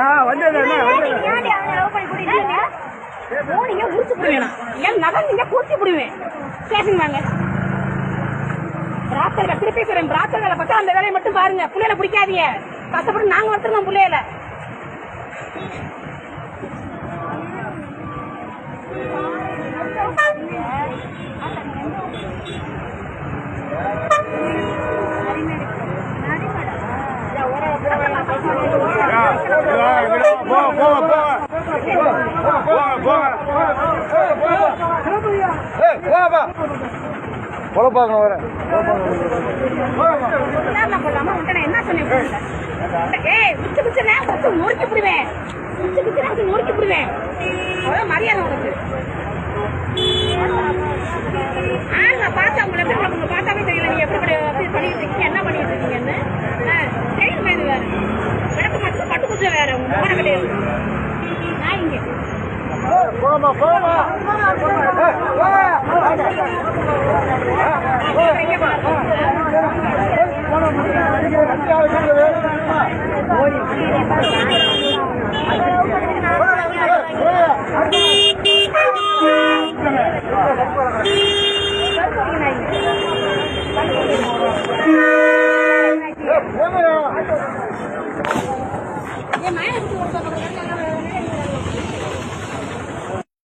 ஆ வந்தது என்ன வந்தது ஏன்டி அவனை love பண்ணி கூட்டிட்டு வந்த? போனீங்க முடிச்சு போடுவேன் ஏன் நகர்ந்தீங்க கூட்டி போடுவேன். ஸ்டேஷன் வாங்க. பிராத்தர்கள் திருப்பி சொல்றேன். பிராத்தர்களை பத்தி அந்த வேலையை மட்டும் பாருங்க. புள்ளையில பிடிக்காதீங்க. கஷ்டப்பட்டு நாங்க வச்சிருக்கோம் புள்ளையில கொலை பார்க்கணும் வர என்ன சொன்னேன் ஏய் உச்சு பிச்சுனா நொறுக்கி நொறுக்கி அவ்வளவு மரியாதை உனக்கு. போமா போமா போமா